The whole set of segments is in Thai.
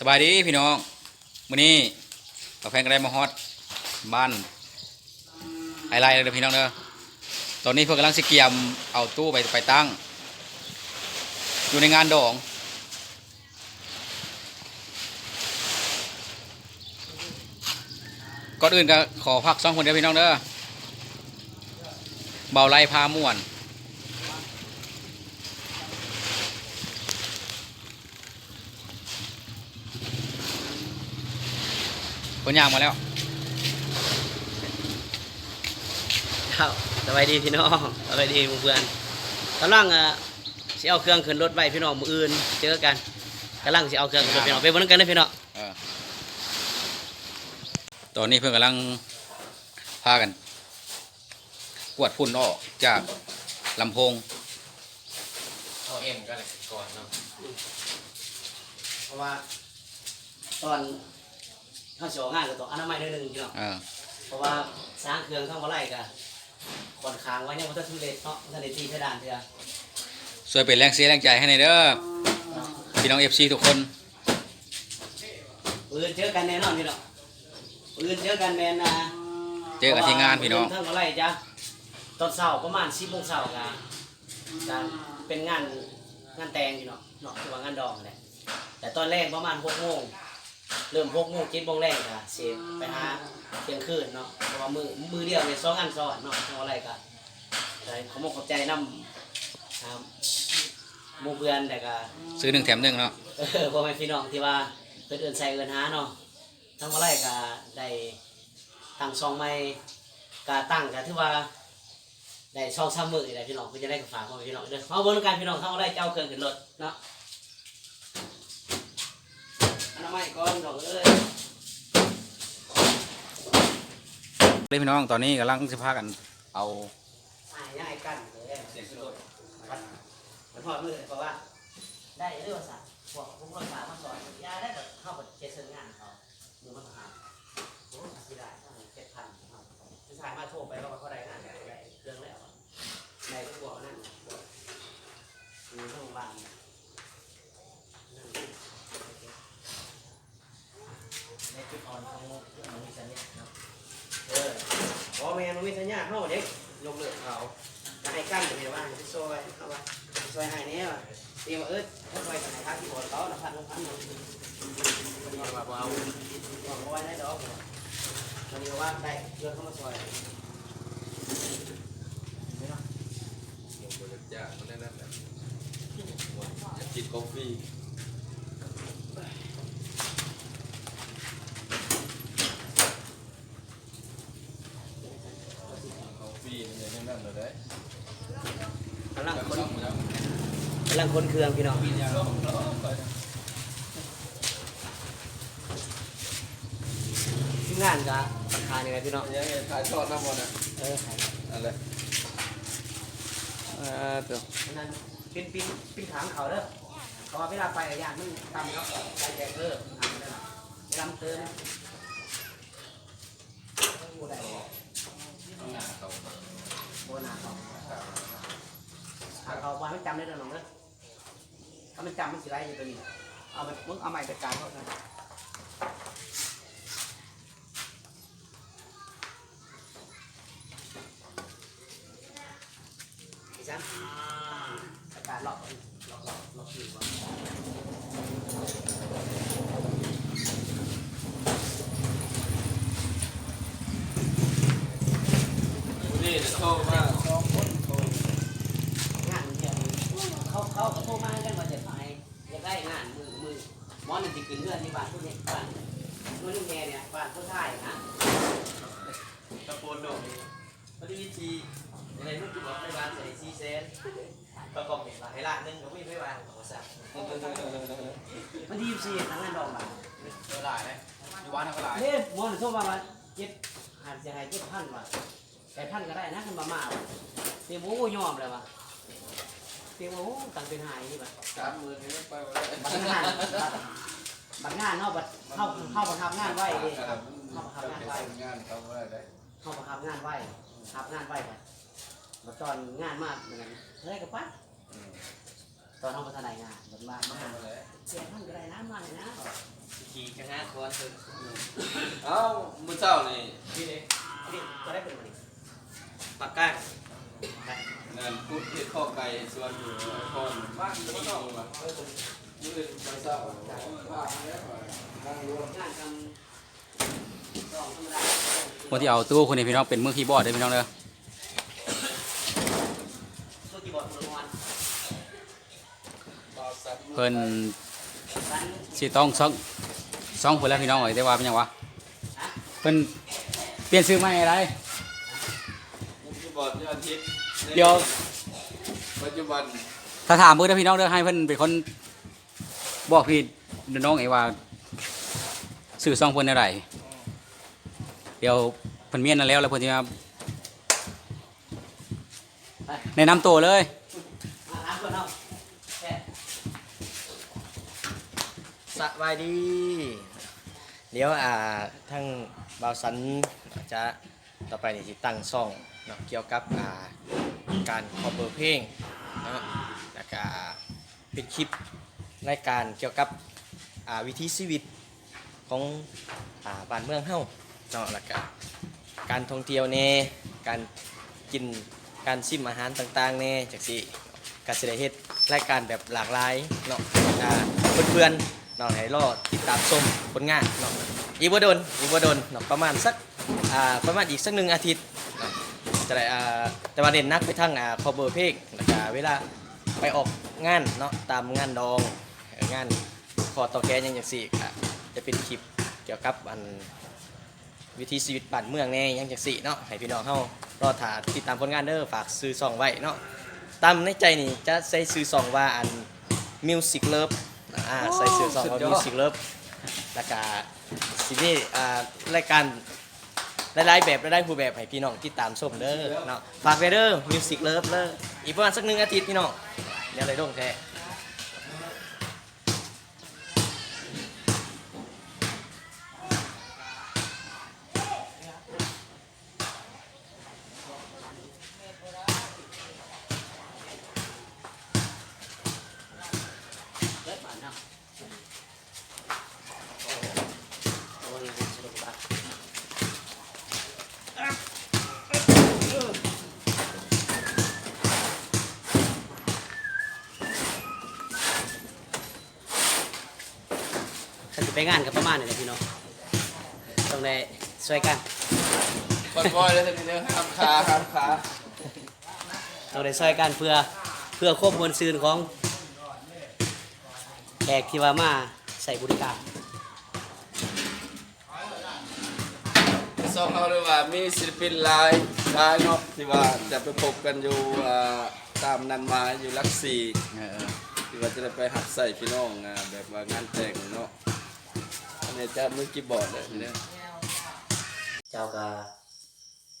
สบายดีพี่น้องมื้อนี้เราแพงกันได้มาฮอดบ้านไฮไลท์เลยเด้อพี่น้องเด้อตอนนี้พิ่นกำลังสิเกียมเอาตู้ไปไปตั้ง อยู่ในงานดองก่อนอื่นก็ขอพักสองคนเดียวพี่น้องเด้อเบาไล่พาม่วน คนย่างมาแล้วครับสบายดีพี่น้องสบายดีหมู่เพื่อนกำลังอะสิเอาเครื่องขึ้นรถไว้พี่น้องมืออื่นเจอกันกำลังสิเอาเครื่องขึ้นรถพี่น้องไปบนนั้นกันเลยพี่น้องเออตอนนี้เพื่อนกำลังพากันกวดฝุ่นออกจากลำโพงเอาเอ็มก็เลยก่อนเนาะเพราะว่าตอน เข้าสิออกงานก็ต้องอนามัยนิดนึงพี่น้องเออเพราะว่าสร้างเครื่องเข้ามาไล่กันค่อนข้างไว้เนี่ยมันจะทุเรศเนาะมันจะได้ที่เพดานเถอะช่วยเป็นแรงเสียแรงใจให้ในอยเด้อพี่น้องเอฟซีทุกคนมืออื่นเจอกันแน่นอนพี่น้องมืออื่นเจอกันแน่นะเจอกันที่งานพี่น้องเท่าไหร่จ้ะตอนเช้าประมาณ10โมงเช้ากันจะเป็นงานงานแต่งพี่น้องเนาะคือว่างานดองแหละแต่ตอนแรกประมาณ6โมง เริ่ม6โมง7โมงแรกก็เสพไปหาเที่ยงคืนเนาะเพราะว่ามือมือเดียวในสองงานซ้อนเนาะเท่าไหร่ก็ได้ขอมขอบใจนำครับหมู่เพื่อนแต่ก็ซื้อหนึ่งแถมหนึ่งเนาะเออพ่อแม่พี่น้องที่ว่าเพิ่นเอิ้นใส่เอิ้นหาเนาะทั้งบ่ไรก็ได้ตั้งซองใหม่ก็ตั้งก็ถือว่าได้ช่องซ้ำมือนี่แหละพี่น้องเพิ่นจะได้กับฝากพ่อแม่พี่น้องเด้อมาเบิ่งกันพี่น้องทั้งบ่ไรเจ้าเครื่องขึ้นรถเนาะ อนามัยก่อนพี่น้องเอ้ยเลยพี่น้องตอนนี้กำลังสิพากันเอาหายง่ายกันเลยเสียงขึ้นรถมันพอดมือเลยเพราะว่า ได้เรื่องสัตว์พวกพวกรักษามาสอนยาได้แบบเข้ากับเจสันงานเขามือมันหาโอ้สิได้เท่าไหร่เจ็ดพันผู้ชายมาโทรไปว่าเขาได้งานได้เรื่องแล้วในก็บอกนั่นมีโรงพยาบาลนั่นในจุด อนของเรื่องมันมีสัญญาเนาะเออพอแม่มันมีสัญญาเข้าเด็กยกเลิกเขาจะให้กั้นจะให้ว่าจะซอยเอาว่าซอยให้แน่ว่ะเตรียมว่าเออถ้าซอยกันให้ทักที่บอลเขาหนะพันลงพันลงเอามาเอาบอกว่าได้ดอกวันนี้ว่าได้เรื่องเข้ามาซอยจาคมันได้นั่นแหละอยากกินกาแฟกาแฟมั นจะได้นั่นเลยได้กำลังแล้วคก็นต้องมากำลังคนเครื่องพี่น้องปีนยาลงทีมงานก็ราคาเนี่ยพี่น้องยังไงถ่ายทอดน้ำมันอะเอออะไรอ่าเดี๋ยวนั่นเป็นปีนปีนขางเขาเด้อเขาว่าเวลาไปอะยานมันตำเนาะไปแจกเพิ่มหาเด้อเวลามันเติมผู้ใดบอกข้างหน้าเขา โบนาเขาหาเขา วาไม่จำได้เด้อน้องเด้อถ้ามันจำมันสิไรอยู่ตัวนี้ เอาไปมึงเอาใหม่จัดการเขาเถอะไอ้จันจัดการหลอกหลอกหลอกหลอกผิวก่อนนี่จะโทรมาสองคนโทรงานเดียว เขาเขาก็โทรมากันว่าจะไปจะได้งานมือมือหมอนี่สิขึ้นเรือนที่บ้านทุกเนี่ยบ้านนู้นนี่แม่เนี่ยบ้านผู้ชายนะตะโกนโดดพอดีวิธีอะไรลูกจุ๊บในบ้านใส่ซีเซนประกอบเห็นให้ล้านหนึงก็ไม่ไม่วางของสัตว์มันที่สี่ทั้งงานดอกหลานเท่าไหร่นะอยู่บ้านเท่าไหร่เฮ้ยหมอนี่โทรมาว่าเจ็ดหาจะให้เจ็ดพันว่ะแต่พันก็ได้นะคันมามาว่ะเตียมโอ้ยอมเลยว่ะ เตียมโอ้ตังเป็นหายนี่ว่ะสามหมื่นนี่ไปหมดเลยบัตรงานบัตรงานเนาะบัตรเข้าเข้าประทับงานไว้ดิครับเข้าประทับงานไว้งานเขาอะไรได้เข้าประทับงานไว้ทับงานไว้ครับมาตอนงานมากเหมือนกันเฮ้ยกับปั๊ดตอนเขาพัฒนางานเหมือนบ้านมามาเลยเสียพันก็ได้นะมาเลยนะขี่กระงาคอนเพิ่นเอ้ามื้อเช้านี่นี่เลยนี่ก็ได้เป็นวันนี้ปากก้า งงานพุทธเฮ็ดข้อไก่ส่วนอยู่คอนบ้านบ่ต้องว่ามื้ออื่นวันเช้าว่าแล้วนั่งรวมงานทำสองธรรมดาคนที่เอาตู้คนนี้พี่น้องเป็นมือคีย์บอร์ดเด้อพี่น้องเด้อตัวกีย์บอดมือวันบ่าวสัตว์เพิ่นสิต้องซ่องซ่องเพิ่นแล้วพี่น้องเอ้ยแต่ว่าเป็นหยังวะเพิ่นเปลี่ยนชื่อใหม่อะไรที่บอร์ดยอดฮิต เดี๋ยว ปัจจุบันถ้าถามเพิ่นเด้อพี่น้องเด้อให้เพิ่นเป็นคนบอกพี่น้องไอ้ว่าสื่อซ่องเพิ่นอะไรเดี๋ยวเพิ่นเมียนนั่นแล้วแล้วเพิ่นสิมาแนะนำตัวเลยมาถามคนเอาแค่สบายดี เดี๋ยวอ่าทั้งบ่าวสันจะต่อไปนี่สิตั้งซ่องเนาะเกี่ยวกับอ่า การคอเบอร์เพลงเนาะแล้วก็เป็นคลิปรายการเกี่ยวกับวิถีชีวิตของอบ้านเมืองเฮาเนาะแล้วก็การท่องเที่ยวแน่การกินการชิมอาหารต่างๆแน่จักสิก็สิได้เฮ็ดรายการแบบหลากหลายเนาะอ่าเพื่อนๆเนาะให้รอติดตามชมผลงานเนาะอีกบ่โดนอีกบ่โดนเนาะประมาณสักอ่าประมาณอีกสักหนึ่งอาทิตย์ จะได้อ่าแต่ว่าเด่นนักไปทางอ่า cover เพลงแล้วก็เวลาไปออกงานเนาะตามงานดองงานขอต่อแกนยังจังซี่ก็จะเป็นคลิปเกี่ยวกับอันวิธีชีวิตบ้านเมืองแน่ยังจังสี่เนาะให้พี่น้องเฮารอถาติดตามผลงานเด้อฝากซื้อซองไว้เนาะตามในใจนี่จะใส่ซื้อซองว่าอัน Music Love อ่าใส่ซื้อซองว่า Music Love แล้วก็สิมีอ่ารายการ หลายๆแบบหลายๆผู้แบบให้พี่น้องติดตามชมเด้อเนาะฝากไปเด้อ Music Love เด้ออีกประมาณสักหนึ่งอาทิตย์พี่น้องเดี๋ยวเลยลงแท้ งานกับประมาณนี้แหละพี่น้องต้องได้ช่วยกันปล่อยๆแล้วทีนี้ห้ามขาห้ามขาเราได้ช่วยกันเพื่อเพื่อควบมวลซืนของแขกที่ว่ามาใส่บริการซองเขาเลยว่ามีศิลปินหลายหลายเนาะที่ว่าจะไปพบกันอยู่อ่าตามนันมาอยู่ลักสี่เออที่ว่าจะได้ไปหักใส่พี่น้องอ่าแบบว่างานแต่งเนาะ อันนี้จะมือกีย์บอร์ดเลยนี้เจ้าก็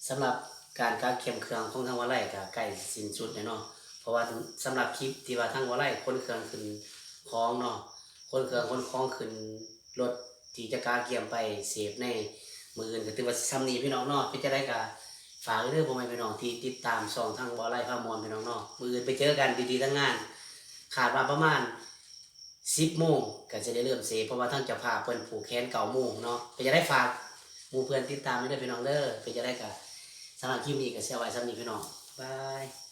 สำหรับการการเข็มเครื่องของทางวัไร่ก็ใกล้สิ้นสุดแล้วเนาะเพราะว่าสำหรับคลิปที่ว่าทางวัไร่คนเครื่องขึ้นคล้องเนาะคนเครื่องคนคล้องขึ้นรถที่จะกาเกียมไปเสพในมืออื่นก็ถือว่าซ้ำนี้พี่น้องเนาะพี่จะได้ก็ฝากเรื่องพ่อแม่พี่น้องที่ติดตามช่องทางวัไร่ข้ามวลพี่น้องเนาะมืออื่นไปเจอกันดีๆทั้งงาน ขาดมาประมาณ สิบโมงก็จะได้เริ่มเซเพราะว่าทั้งจะพาเพื่อนผูกแขนเก่าโมงเนาะไปจะได้ฝากมูเพื่อนติดตามไม่ได้อพี่น้องเด้อเพื่อจะได้กับสำหรับคลิปนี้ก็เสียไว้สำหรับพี่น้องบาย